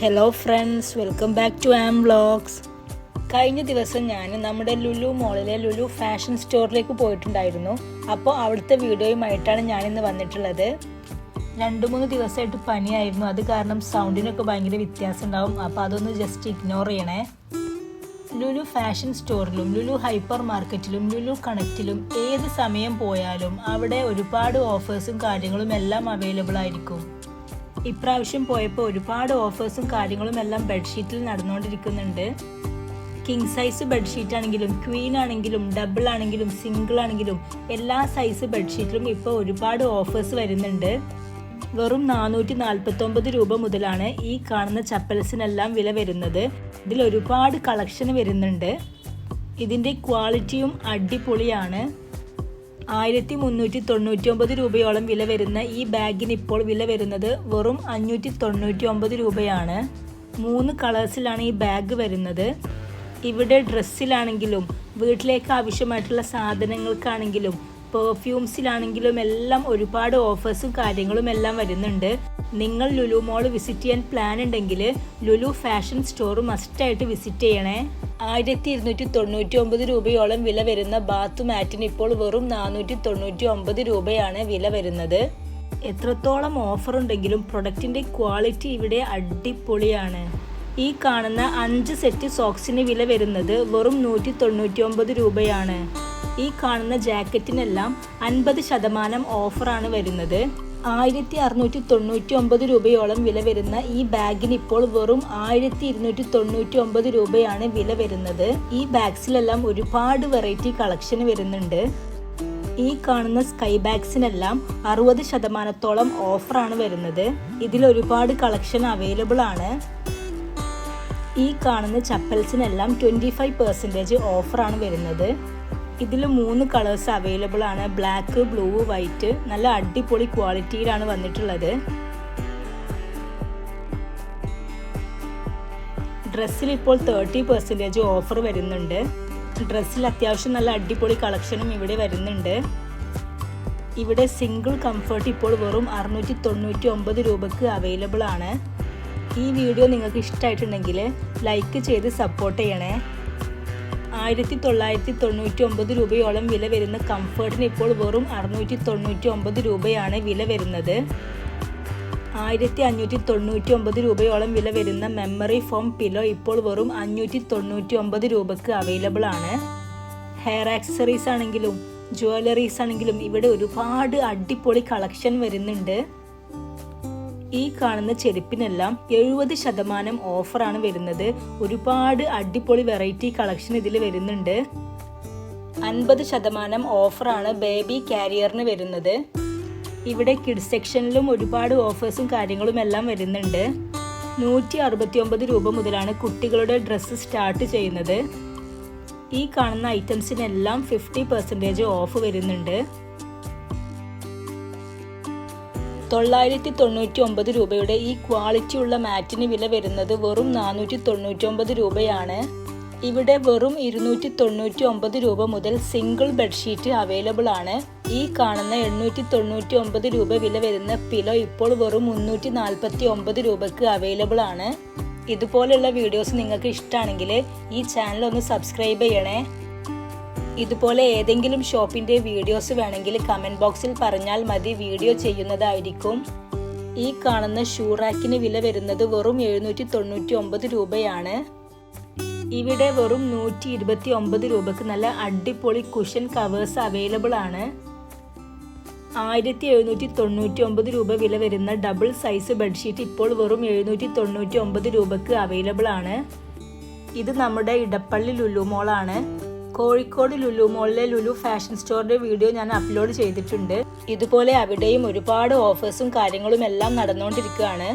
Hello friends welcome back to am vlogs കഴിഞ്ഞ ദിവസം ഞാൻ നമ്മുടെ ലുലു മോളിലെ ലുലു ഫാഷൻ സ്റ്റോറിലേക്ക് പോയിട്ടുണ്ടായിരുന്നു. അപ്പോൾ അവിടുത്തെ വീഡിയോയുമായിട്ടാണ് ഞാനിന്ന് വന്നിട്ടുള്ളത്. രണ്ട് മൂന്ന് ദിവസമായിട്ട് പനിയായിരുന്നു. അത് കാരണം സൗണ്ടിനൊക്കെ ഭയങ്കര വ്യത്യാസം ഉണ്ടാവും അപ്പോൾ അതൊന്ന് ജസ്റ്റ് ഇഗ്നോർ ചെയ്യണേ. ലുലു ഫാഷൻ സ്റ്റോറിലും ലുലു ഹൈപ്പർ മാർക്കറ്റിലും ലുലു കണക്റ്റിലും ഏത് സമയം പോയാലും അവിടെ ഒരുപാട് ഓഫേഴ്സും കാര്യങ്ങളും എല്ലാം അവൈലബിൾ ആയിരിക്കും. ഇപ്രാവശ്യം പോയപ്പോൾ ഒരുപാട് ഓഫേഴ്സും കാര്യങ്ങളും എല്ലാം ബെഡ്ഷീറ്റിൽ നടന്നുകൊണ്ടിരിക്കുന്നുണ്ട് കിങ് സൈസ് ബെഡ്ഷീറ്റ് ആണെങ്കിലും ക്വീൻ ആണെങ്കിലും ഡബിൾ ആണെങ്കിലും സിംഗിൾ ആണെങ്കിലും എല്ലാ സൈസ് ബെഡ്ഷീറ്റിലും ഇപ്പോൾ ഒരുപാട് ഓഫേഴ്സ് വരുന്നുണ്ട്. വെറും നാനൂറ്റി നാൽപ്പത്തൊമ്പത് രൂപ മുതലാണ് ഈ കാണുന്ന ചപ്പൽസിനെല്ലാം വില വരുന്നത്. ഇതിൽ ഒരുപാട് കളക്ഷൻ വരുന്നുണ്ട്. ഇതിന്റെ ക്വാളിറ്റിയും അടിപൊളിയാണ്. ആയിരത്തി മുന്നൂറ്റി തൊണ്ണൂറ്റി ഒമ്പത് രൂപയോളം വില വരുന്ന ഈ ബാഗിന് ഇപ്പോൾ വില വരുന്നത് വെറും അഞ്ഞൂറ്റി തൊണ്ണൂറ്റി ഒമ്പത് രൂപയാണ്. മൂന്ന് കളേഴ്സിലാണ് ഈ ബാഗ് വരുന്നത്. ഇവിടെ ഡ്രസ്സിലാണെങ്കിലും വീട്ടിലേക്ക് ആവശ്യമായിട്ടുള്ള സാധനങ്ങൾക്കാണെങ്കിലും പെർഫ്യൂംസിലാണെങ്കിലും എല്ലാം ഒരുപാട് ഓഫേഴ്സും കാര്യങ്ങളും എല്ലാം വരുന്നുണ്ട്. നിങ്ങൾ ലുലു മോൾ വിസിറ്റ് ചെയ്യാൻ പ്ലാൻ ഉണ്ടെങ്കിൽ ലുലു ഫാഷൻ സ്റ്റോർ മസ്റ്റായിട്ട് വിസിറ്റ് ചെയ്യണേ. ആയിരത്തി ഇരുന്നൂറ്റി തൊണ്ണൂറ്റി ഒമ്പത് രൂപയോളം വില വരുന്ന ബാത്ത് മാറ്റിന് ഇപ്പോൾ വെറും നാനൂറ്റി തൊണ്ണൂറ്റി ഒമ്പത് രൂപയാണ് വില വരുന്നത്. എത്രത്തോളം ഓഫർ ഉണ്ടെങ്കിലും പ്രൊഡക്റ്റിന്റെ ക്വാളിറ്റി ഇവിടെ അടിപൊളിയാണ്. ഈ കാണുന്ന അഞ്ച് സെറ്റ് സോക്സിന് വില വരുന്നത് വെറും നൂറ്റി തൊണ്ണൂറ്റി ഒമ്പത് രൂപയാണ്. ഈ കാണുന്ന ജാക്കറ്റിനെല്ലാം അൻപത് ശതമാനം ഓഫറാണ് വരുന്നത്. ആയിരത്തി അറുന്നൂറ്റി തൊണ്ണൂറ്റി ഒമ്പത് രൂപയോളം വില വരുന്ന ഈ ബാഗിന് ഇപ്പോൾ വെറും ആയിരത്തി ഇരുന്നൂറ്റി തൊണ്ണൂറ്റി ഒമ്പത് രൂപയാണ് വില വരുന്നത്. ഈ ബാഗ്സിലെല്ലാം ഒരുപാട് വെറൈറ്റി കളക്ഷൻ വരുന്നുണ്ട്. ഈ കാണുന്ന സ്കൈ ബാഗ്സിനെല്ലാം അറുപത് ശതമാനത്തോളം ഓഫറാണ് വരുന്നത്. ഇതിൽ ഒരുപാട് കളക്ഷൻ അവൈലബിൾ ആണ്. ഈ കാണുന്ന ചപ്പൽസിനെല്ലാം ട്വന്റി ഫൈവ് പെർസെന്റേജ് ഓഫറാണ് വരുന്നത്. ഇതിൽ മൂന്ന് കളേഴ്സ് അവൈലബിൾ ആണ്. Black blue white. നല്ല അടിപൊളി ക്വാളിറ്റിയിലാണ് വന്നിട്ടുള്ളത്. ഡ്രസ്സിൽ ഇപ്പോൾ തേർട്ടി പെർസെന്റേജ് ഓഫർ വരുന്നുണ്ട്. ഡ്രസ്സിൽ അത്യാവശ്യം നല്ല അടിപൊളി കളക്ഷനും ഇവിടെ വരുന്നുണ്ട്. ഇവിടെ സിംഗിൾ കംഫർട്ട് ഇപ്പോൾ വെറും അറുന്നൂറ്റി തൊണ്ണൂറ്റി ഒമ്പത് രൂപക്ക് അവൈലബിൾ ആണ്. ഈ വീഡിയോ നിങ്ങൾക്ക് ഇഷ്ടമായിട്ടുണ്ടെങ്കിൽ ലൈക്ക് ചെയ്ത് സപ്പോർട്ട് ചെയ്യണേ. ആയിരത്തി തൊള്ളായിരത്തി തൊണ്ണൂറ്റി ഒമ്പത് രൂപയോളം വില വരുന്ന കംഫർട്ടിന് ഇപ്പോൾ വെറും അറുന്നൂറ്റി തൊണ്ണൂറ്റി ഒമ്പത് രൂപയാണ് വില വരുന്നത്. ആയിരത്തി അഞ്ഞൂറ്റി തൊണ്ണൂറ്റി ഒമ്പത് രൂപയോളം വില വരുന്ന മെമ്മറി ഫോം പിലോ ഇപ്പോൾ വെറും അഞ്ഞൂറ്റി തൊണ്ണൂറ്റി ഒമ്പത് രൂപക്ക് അവൈലബിൾ ആണ്. ഹെയർ ആക്സസറീസ് ആണെങ്കിലും ജ്വല്ലറീസ് ആണെങ്കിലും ഇവിടെ ഒരുപാട് അടിപൊളി കളക്ഷൻ വരുന്നുണ്ട്. ഈ കാണുന്ന ചെരുപ്പിനെല്ലാം എഴുപത് ശതമാനം ഓഫറാണ് വരുന്നത്. ഒരുപാട് അടിപൊളി വെറൈറ്റി കളക്ഷൻ ഇതിൽ വരുന്നുണ്ട്. അൻപത് ശതമാനം ഓഫറാണ് ബേബി കാരിയറിന് വരുന്നത്. ഇവിടെ കിഡ് സെക്ഷനിലും ഒരുപാട് ഓഫേഴ്സും കാര്യങ്ങളും എല്ലാം വരുന്നുണ്ട്. നൂറ്റി അറുപത്തി ഒമ്പത് രൂപ മുതലാണ് കുട്ടികളുടെ ഡ്രസ്സ് സ്റ്റാർട്ട് ചെയ്യുന്നത്. ഈ കാണുന്ന ഐറ്റംസിനെല്ലാം ഫിഫ്റ്റി പെർസെന്റേജ് ഓഫ് വരുന്നുണ്ട്. തൊള്ളായിരത്തി തൊണ്ണൂറ്റി ഒമ്പത് രൂപയുടെ ഈ ക്വാളിറ്റിയുള്ള മാറ്റിന് വില വരുന്നത് വെറും നാനൂറ്റി തൊണ്ണൂറ്റി ഒമ്പത് രൂപയാണ്. ഇവിടെ വെറും ഇരുന്നൂറ്റി തൊണ്ണൂറ്റി ഒമ്പത് രൂപ മുതൽ സിംഗിൾ ബെഡ്ഷീറ്റ് അവൈലബിൾ ആണ്. ഈ കാണുന്ന എണ്ണൂറ്റി തൊണ്ണൂറ്റി ഒമ്പത് രൂപ വില വരുന്ന പിലോ ഇപ്പോൾ വെറും മുന്നൂറ്റി നാൽപ്പത്തി ഒമ്പത് രൂപക്ക് അവൈലബിൾ ആണ്. ഇതുപോലെയുള്ള വീഡിയോസ് നിങ്ങൾക്ക് ഇഷ്ടമാണെങ്കിൽ ഈ ചാനൽ ഒന്ന് സബ്സ്ക്രൈബ് ചെയ്യണേ. ഇതുപോലെ ഏതെങ്കിലും ഷോപ്പിന്റെ വീഡിയോസ് വേണമെങ്കിൽ കമന്റ് ബോക്സിൽ പറഞ്ഞാൽ മതി. വീഡിയോ ചെയ്യുന്നതായിരിക്കും. ഈ കാണുന്ന ഷൂറാക്കിന് വില വരുന്നത് വെറും എഴുന്നൂറ്റി തൊണ്ണൂറ്റി ഒമ്പത് രൂപയാണ്. ഇവിടെ വെറും നൂറ്റി ഇരുപത്തി ഒമ്പത് രൂപക്ക് നല്ല അടിപൊളി കുഷൻ കവേഴ്സ് അവൈലബിൾ ആണ്. ആയിരത്തി എഴുന്നൂറ്റി തൊണ്ണൂറ്റി ഒമ്പത് രൂപ വില വരുന്ന ഡബിൾ സൈസ് ബെഡ്ഷീറ്റ് ഇപ്പോൾ വെറും എഴുന്നൂറ്റി തൊണ്ണൂറ്റി ഒമ്പത് രൂപക്ക് അവൈലബിൾ ആണ്. ഇത് നമ്മുടെ ഇടപ്പള്ളി ലുലു മോളാണ് കോഴിക്കോട് ലുലു മോളിലെ ലുലു ഫാഷൻ സ്റ്റോറിന്റെ വീഡിയോ ഞാൻ അപ്ലോഡ് ചെയ്തിട്ടുണ്ട്. ഇതുപോലെ അവിടെയും ഒരുപാട് ഓഫേഴ്സും കാര്യങ്ങളും എല്ലാം നടന്നുകൊണ്ടിരിക്കുകയാണ്.